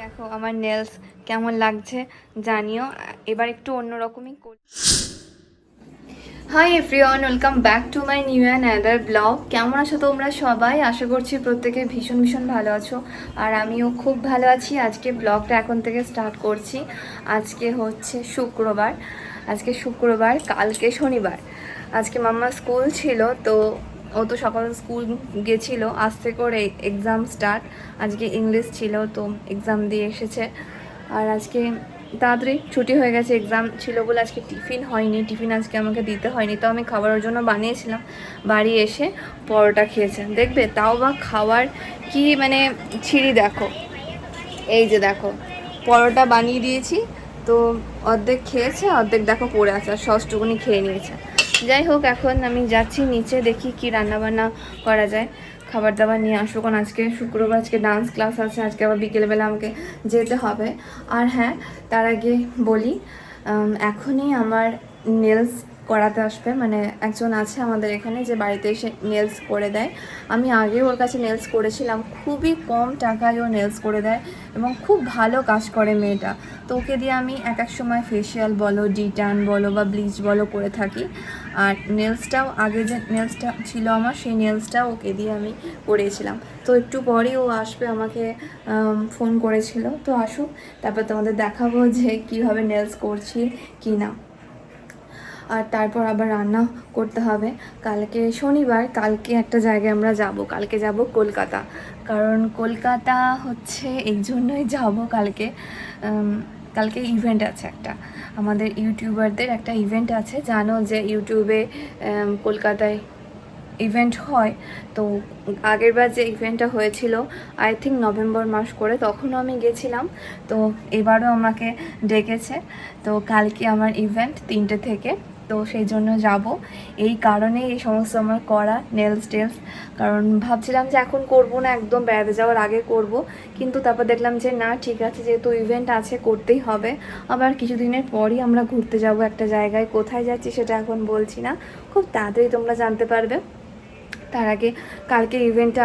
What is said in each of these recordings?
দেখো আমার নেলস কেমন লাগছে জানিও। এবার একটু অন্যরকমই করি hi everyone welcome back to my new and other blog কেমন আছো তোমরা সবাই? আশা করছি প্রত্যেকে ভীষণ ভীষণ ভালো আছো। আর আমিও খুব ভালো আছি। আজকে ব্লগটা এখন থেকে স্টার্ট করছি। আজকে হচ্ছে শুক্রবার। আজকে শুক্রবার, কালকে শনিবার। আজকে মাম্মা স্কুল ছিল, তো ও তো সকাল স্কুল গেছিল, আসতে করে এক্সাম স্টার্ট আজকে ইংলিশ ছিল, তো এক্সাম দিয়ে এসেছে। আর আজকে তাড়াতাড়ি ছুটি হয়ে গেছে এক্সাম ছিল বলে আজকে টিফিন হয়নি। টিফিন আজকে আমাকে দিতে হয়নি, তো আমি খাবারের জন্য বানিয়েছিলাম। বাড়ি এসে পরোটা খেয়েছে। দেখবে, তাও বা খাওয়ার কি মানে ছিঁড়ি দেখো। এই যে দেখো, পরোটা বানিয়ে দিয়েছি, তো অর্ধেক খেয়েছে, অর্ধেক দেখো পড়ে আছে, আর সসটুকুনি খেয়ে নিয়েছে। যাই হোক এখন আমি যাচ্ছি নিচে, দেখি কি রান্নাবান্না করা যায়। খাবার দাবার নিয়ে আসব, কারণ আজকে শুক্রবার, আজকে ডান্স ক্লাস আছে, আজকে আবার বিকেলবেলা আমাকে যেতে হবে। আর হ্যাঁ তার আগে বলি এখনই আমার নেলস করাতে আসবে। মানে একজন আছে আমাদের এখানে যে বাড়িতে এসে নেলস করে দেয়। আমি আগে ওর কাছে নেলস করেছিলাম। খুবই কম টাকায় ও নেলস করে দেয় এবং খুব ভালো কাজ করে মেয়েটা। তো ওকে দিয়ে আমি এক এক সময় ফেসিয়াল বলো ডিটান বলো বা ব্লিচ বলো করে থাকি। আর নেলসটাও আগে যে নেলসটা ছিল আমার, সেই নেলসটাও ওকে দিয়ে আমি করিয়েছিলাম। তো একটু পরেই ও আসবে আমাকে ফোন করেছিল। তো আসুক, তারপর তোমাদের দেখাবো যে কীভাবে নেলস করছি কি না আর তারপর আবার রান্না করতে হবে। কালকে শনিবার, কালকে একটা জায়গায় আমরা যাব। কালকে যাব কলকাতা। কারণ কলকাতা হচ্ছে এই জন্যই যাব কালকে। কালকে ইভেন্ট আছে একটা। আমাদের ইউটিউবারদের একটা ইভেন্ট আছে। জানো যে ইউটিউবে কলকাতায় ইভেন্ট হয়। তো আগেরবার যে ইভেন্টটা হয়েছিল আই থিঙ্ক নভেম্বর মাস করে তখনও আমি গেছিলাম। তো এবারও আমাকে ডেকেছে। তো কালকে আমার ইভেন্ট তিনটে থেকে। তো সেই জন্য যাব। এই কারণে এই সমস্ত আমার করা নেলস টেলস কারণ ভাবছিলাম যে এখন করব না, একদম বেড়াতে যাওয়ার আগে করব। কিন্তু তারপর দেখলাম যে না, ঠিক আছে, যেহেতু ইভেন্ট আছে, করতেই হবে। আবার কিছুদিনের পরই আমরা ঘুরতে যাব একটা জায়গায়। কোথায় যাচ্ছি সেটা এখন বলছি না। খুব তাড়াতাড়ি তোমরা জানতে পারবে। তার আগে কালকে ইভেন্টটা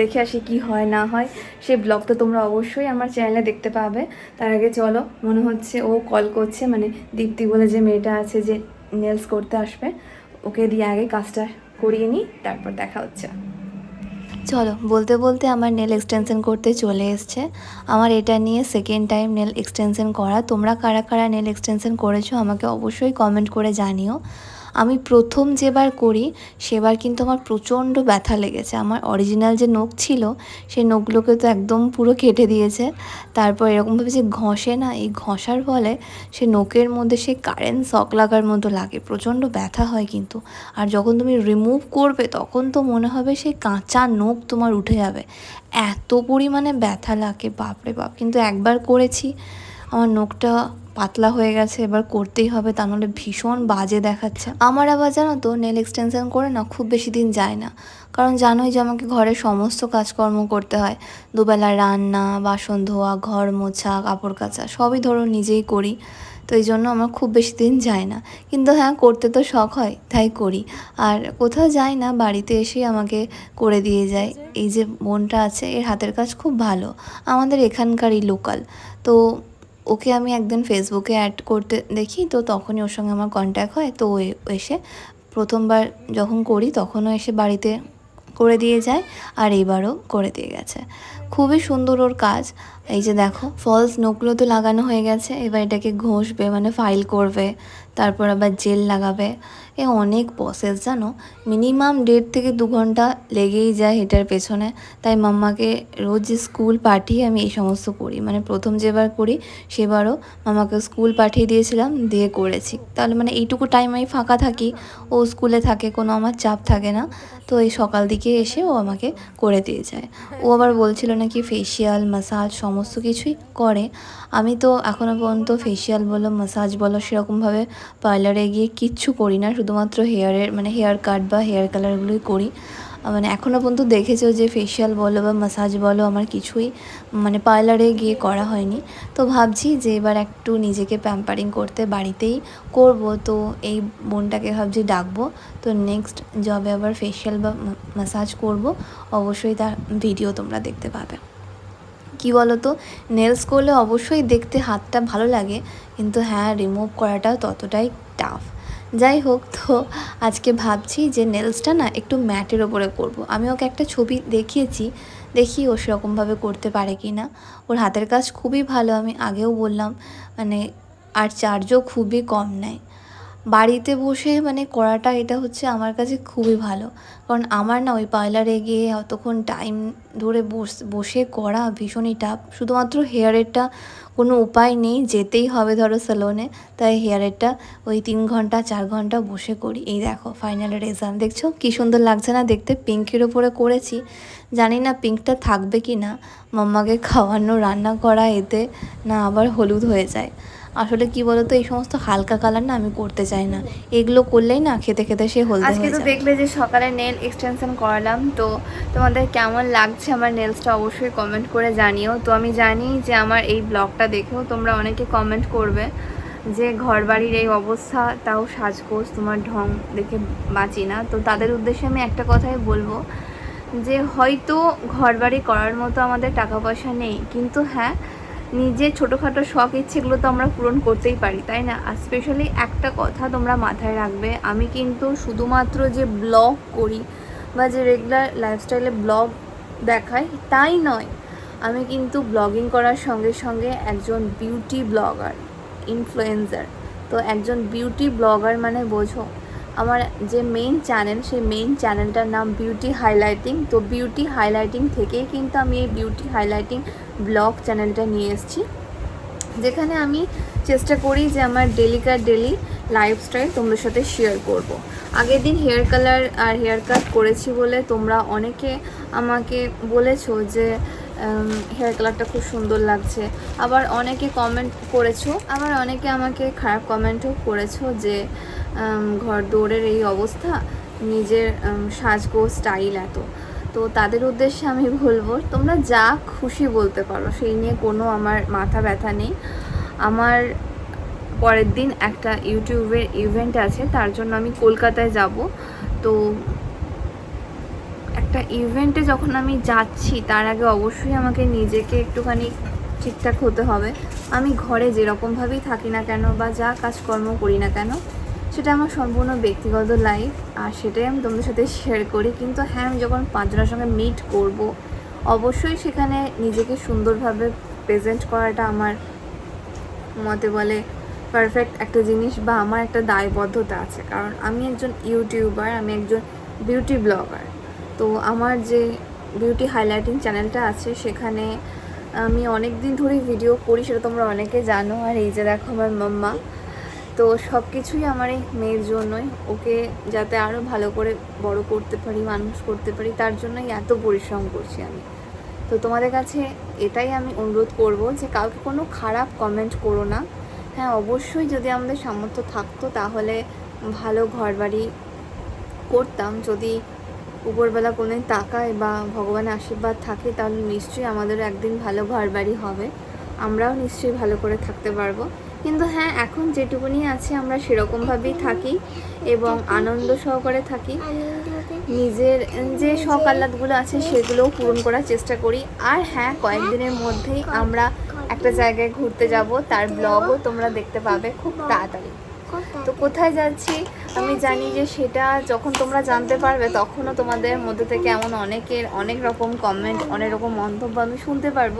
দেখে আসি কি হয়, না হয়। সেই ব্লগটা তোমরা অবশ্যই আমার চ্যানেলে দেখতে পাবে। তার আগে চলো, মনে হচ্ছে ও কল করছে মানে দীপ্তি বলে যে মেয়েটা আছে যে নেলস করতে আসবে। ওকে দিয়ে আগে কাজটা করিয়ে নিই, তারপর দেখা হচ্ছে। চলো, বলতে বলতে আমার নেল এক্সটেনশন করতে চলে এসছে। আমার এটা নিয়ে সেকেন্ড টাইম নেল এক্সটেনশন করা। তোমরা কারা কারা নেল এক্সটেনশন করেছ আমাকে অবশ্যই কমেন্ট করে জানিও। আমি প্রথম যেবার করি, সেবার কিন্তু আমার প্রচণ্ড ব্যথা লেগেছে। আমার অরিজিনাল যে নখ ছিল, সেই নখগুলোকে তো একদম পুরো কেটে দিয়েছে। তারপর এরকমভাবে যে ঘষে না, এই ঘষার ফলে সে নখের মধ্যে সে কারেন্ট শক লাগার মতো লাগে, প্রচণ্ড ব্যথা হয় কিন্তু। আর যখন তুমি রিমুভ করবে, তখন তো মনে হবে সেই কাঁচা নখ তোমার উঠে যাবে। এত পরিমাণে ব্যথা লাগে, বাপরে বাপ। কিন্তু একবার করেছি, আমার নখটা পাতলা হয়ে গেছে, এবার করতেই হবে তা নাহলে ভীষণ বাজে দেখাচ্ছে। আমার আবার জানো তো নেল এক্সটেনশন করে না খুব বেশি দিন যায় না। কারণ জানোই যে আমাকে ঘরের সমস্ত কাজকর্ম করতে হয়। দুবেলা রান্না, বাসন ধোয়া, ঘর মোছা, কাপড় কাচা, সবই ধরো নিজেই করি। তো এই জন্য আমার খুব বেশি দিন যায় না। কিন্তু হ্যাঁ করতে তো শখ হয়, তাই করি। আর কোথাও যাই না, বাড়িতে এসেই আমাকে করে দিয়ে যায়। এই যে বোনটা আছে, এর হাতের কাজ খুব ভালো। আমাদের এখানকারই লোকাল তো ওকে আমি একদিন ফেসবুকে অ্যাড করতে দেখি, তো তখনই ওর সঙ্গে আমার কন্ট্যাক্ট হয়, তো ও এসে প্রথমবার যখন করি তখনও এসে বাড়িতে করে দিয়ে যায়, আর এবারও করে দিয়ে গেছে। খুবই সুন্দর ওর কাজ। এই যে দেখো ফলস নোকগুলো তো লাগানো হয়ে গেছে, এবার এটাকে ঘষবে মানে ফাইল করবে তারপর আবার জেল লাগাবে। এ অনেক প্রসেস জানো? মিনিমাম দেড় থেকে দু ঘণ্টা লেগেই যায় এটার পেছনে। তাই মাম্মাকে রোজ স্কুল পাঠিয়ে আমি এই সমস্ত করি। মানে প্রথম যেবার করি, সেবারও মামাকে স্কুল পাঠিয়ে দিয়েছিলাম, দিয়ে করেছি। তাহলে মানে এইটুকু টাইম আমি ফাঁকা থাকি। ও স্কুলে থাকে, কোনো আমার চাপ থাকে না। তো এই সকাল দিকে এসে ও আমাকে করে দিয়ে যায়। ও আবার বলছিল নাকি ফেসিয়াল ম্যাসাজ সমস্ত কিছুই করে। আমি তো এখনও পর্যন্ত ফেসিয়াল বলো ম্যাসাজ বলো, সেরকমভাবে পার্লারে গিয়ে কিচ্ছু করি না, শুধুমাত্র হেয়ারের মানে হেয়ার কাট বা হেয়ার কালারগুলোই করি। মানে এখনও পর্যন্ত দেখেছ যে ফেশিয়াল বলো বা ম্যাসাজ বলো, আমার কিছুই মানে পার্লারে গিয়ে করা হয়নি। তো ভাবছি যে এবার একটু নিজেকে প্যাম্পারিং করতে বাড়িতেই করব। তো এই বোনটাকে ভাবছি ডাকবো। তো নেক্সট জবে আবার ফেশিয়াল বা ম্যাসাজ করব। অবশ্যই তার ভিডিও তোমরা দেখতে পাবে। কি বলতো? নেলস করলে অবশ্যই দেখতে হাতটা ভালো লাগে, কিন্তু হ্যাঁ রিমুভ করাটাও ততটাই টাফ যাই হোক, তো আজকে ভাবছি যে নেলসটা না একটু ম্যাটের ওপরে করব। আমি ওকে একটা ছবি দেখিয়েছি, দেখি ও সেরকমভাবে করতে পারে কি না ওর হাতের কাজ খুবই ভালো, আমি আগেও বললাম মানে আর চার্জও খুবই কম নেয়। বাড়িতে বসে মানে করাটা এটা হচ্ছে আমার কাছে খুবই ভালো। কারণ আমার না ওই পার্লারে গিয়ে অতক্ষণ টাইম ধরে বস করা ভীষণই টাফ শুধুমাত্র হেয়ারেরটা কোনো উপায় নেই, যেতেই হবে ধরো সেলুনে তাই হেয়ারেরটা ওই তিন ঘণ্টা, চার ঘণ্টা বসে করি। এই দেখো ফাইনাল রেজাল্ট দেখছ? কী সুন্দর লাগছে না দেখতে? পিঙ্কের ওপরে করেছি। জানি না পিঙ্কটা থাকবে কি না মাম্মাকে খাওয়ানো, রান্না করা, এতে না আবার হলুদ হয়ে যায়। আসলে কি বলতো এই সমস্ত হালকা কালার না আমি করতে চাই না। এগুলো করলেই না খেতে খেতে সে হলদে আজকে তো দেখলে যে সকালে নেল এক্সটেনশন করালাম তো তোমাদের কেমন লাগছে আমার নেলসটা অবশ্যই কমেন্ট করে জানিও। তো আমি জানি যে আমার এই ব্লগটা দেখেও তোমরা অনেকে কমেন্ট করবে যে ঘর বাড়ির এই অবস্থা তাও সাজগোজ তোমার ঢং দেখে বাঁচি না। তো তাদের উদ্দেশ্যে আমি একটা কথাই বলব যে হয়তো ঘর বাড়ি করার মতো আমাদের টাকা পয়সা নেই কিন্তু হ্যাঁ নিজের ছোটোখাটো শখ, ইচ্ছেগুলো তো আমরা পূরণ করতেই পারি, তাই না? আর স্পেশালি একটা কথা তোমরা মাথায় রাখবে, আমি কিন্তু শুধুমাত্র যে ব্লগ করি বা যে রেগুলার লাইফস্টাইলে ব্লগ দেখাই, তাই নয়। আমি কিন্তু ব্লগিং করার সঙ্গে সঙ্গে একজন বিউটি ব্লগার ইনফ্লুয়েন্সার তো একজন বিউটি ব্লগার মানে বোঝো আমার যে মেইন চ্যানেল সেই মেইন চ্যানেলটার নাম বিউটি হাইলাইটিং তো বিউটি হাইলাইটিং থেকেই কিন্তু আমি এই বিউটি হাইলাইটিং ব্লগ চ্যানেলটা নিয়ে এসেছি। যেখানে আমি চেষ্টা করি যে আমার ডেলিকার ডেলি লাইফস্টাইল তোমাদের সাথে শেয়ার করব। আগের দিন হেয়ার কালার আর হেয়ার কাট করেছি বলে তোমরা অনেকে আমাকে বলেছ যে হেয়ার কালারটা খুব সুন্দর লাগছে। আবার অনেকে কমেন্ট করেছ, আবার অনেকে আমাকে খারাপ কমেন্টও করেছ যে ঘর দৌড়ের এই অবস্থা, নিজের সাজগো স্টাইল এত। তো তাদের উদ্দেশ্যে আমি বলব, তোমরা যা খুশি বলতে পারো, সেই নিয়ে কোনো আমার মাথা ব্যথা নেই। আমার পরের দিন একটা ইউটিউবের ইভেন্ট আছে, তার জন্য আমি কলকাতায় যাব। তো একটা ইভেন্টে যখন আমি যাচ্ছি, তার আগে অবশ্যই আমাকে নিজেকে একটুখানি ঠিকঠাক হতে হবে। আমি ঘরে যেরকমভাবেই থাকি না কেন বা যা কাজকর্ম করি না কেন সেটা আমার সম্পূর্ণ ব্যক্তিগত লাইফ আর সেটাই আমি তোমাদের সাথে শেয়ার করি। কিন্তু হ্যাঁ আমি যখন পাঁচজনের সঙ্গে মিট করব, অবশ্যই সেখানে নিজেকে সুন্দরভাবে প্রেজেন্ট করাটা আমার মতে বলে পারফেক্ট একটা জিনিস বা আমার একটা দায়বদ্ধতা আছে। কারণ আমি একজন ইউটিউবার আমি একজন বিউটি ব্লগার তো আমার যে বিউটি হাইলাইটিং চ্যানেলটা আছে, সেখানে আমি অনেক দিন ধরেই ভিডিও করি, সেটা তোমরা অনেকে জানো। আর এই যে দেখো আমার মাম্মা তো সব কিছুই আমার এই মেয়ের জন্যই। ওকে যাতে আরও ভালো করে বড় করতে পারি, মানুষ করতে পারি, তার জন্যই এত পরিশ্রম করছি আমি। তো তোমাদের কাছে এটাই আমি অনুরোধ করব যে কাউকে কোনো খারাপ কমেন্ট করো না। হ্যাঁ অবশ্যই যদি আমাদের সামর্থ্য থাকতো তাহলে ভালো ঘর বাড়ি করতাম। যদি উপরবেলা কোনো তাকায় বা ভগবানের আশীর্বাদ থাকে তাহলে নিশ্চয়ই আমাদের একদিন ভালো ঘর বাড়ি হবে। আমরাও নিশ্চয়ই ভালো করে থাকতে পারব। কিন্তু হ্যাঁ এখন যেটুকুনি আছে আমরা সেরকমভাবেই থাকি এবং আনন্দ সহকারে থাকি। নিজের যে শখ আহ্লাদগুলো আছে সেগুলোও পূরণ করার চেষ্টা করি। আর হ্যাঁ কয়েকদিনের মধ্যেই আমরা একটা জায়গায় ঘুরতে যাব, তার ব্লগও তোমরা দেখতে পাবে খুব তাড়াতাড়ি। তো কোথায় যাচ্ছি? আমি জানি যে সেটা যখন তোমরা জানতে পারবে, তখনও তোমাদের মধ্যে থেকে এমন অনেকের অনেক রকম কমেন্ট অনেক রকম মন্তব্য আমি শুনতে পারব।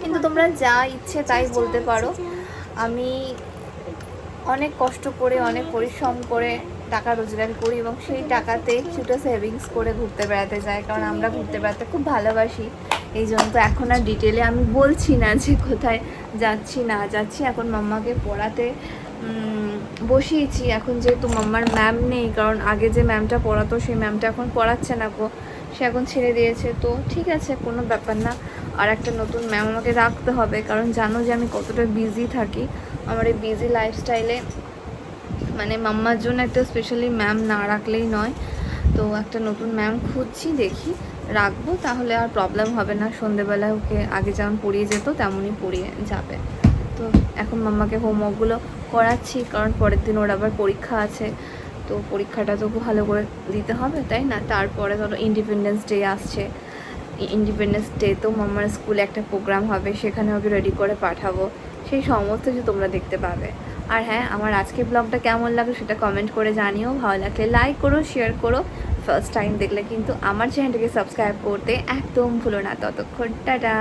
কিন্তু তোমরা যা ইচ্ছে তাই বলতে পারো। আমি অনেক কষ্ট করে, অনেক পরিশ্রম করে টাকা রোজগার করি এবং সেই টাকাতে কিছুটা সেভিংস করে ঘুরতে বেড়াতে যাই, কারণ আমরা ঘুরতে বেড়াতে খুব ভালোবাসি। এই জন্য তো এখন আর ডিটেলে আমি বলছি না যে কোথায় যাচ্ছি, না যাচ্ছি। এখন মাম্মাকে পড়াতে বসিয়েছি। এখন যেহেতু মাম্মার ম্যাম নেই, কারণ আগে যে ম্যামটা পড়াতো, সেই ম্যামটা এখন পড়াচ্ছে না গো। সে এখন ছেড়ে দিয়েছে, তো ঠিক আছে, কোনো ব্যাপার না। আর একটা নতুন ম্যাম আমাকে রাখতে হবে, কারণ জানো যে আমি কতটা বিজি থাকি। আমার এই বিজি লাইফস্টাইলে মানে মাম্মার জন্য একটা স্পেশালি ম্যাম না রাখলেই নয়। তো একটা নতুন ম্যাম খুঁজছি, দেখি রাখব, তাহলে আর প্রবলেম হবে না। সন্ধেবেলায় ওকে আগে যেমন পড়িয়ে যেত, তেমনই পড়িয়ে যাবে। তো এখন মাম্মাকে হোমওয়ার্কগুলো করাচ্ছি, কারণ পরের দিন ওর আবার পরীক্ষা আছে। তো পরীক্ষাটা তো ভালো করে দিতে হবে, তাই না? তারপরে ধরো ইন্ডিপেন্ডেন্স ডে আসছে। ইন্ডিপেন্ডেন্স ডেতেও আমার স্কুলে একটা প্রোগ্রাম হবে, সেখানে ওকে রেডি করে পাঠাবো। সেই সমস্ত কিছু তোমরা দেখতে পাবে। আর হ্যাঁ আমার আজকে ব্লগটা কেমন লাগে সেটা কমেন্ট করে জানিও। ভালো লাগলে লাইক করো শেয়ার করো। ফার্স্ট টাইম দেখলে কিন্তু আমার চ্যানেলটাকে সাবস্ক্রাইব করতে একদম ভুলো না। ততক্ষণ, টাটা!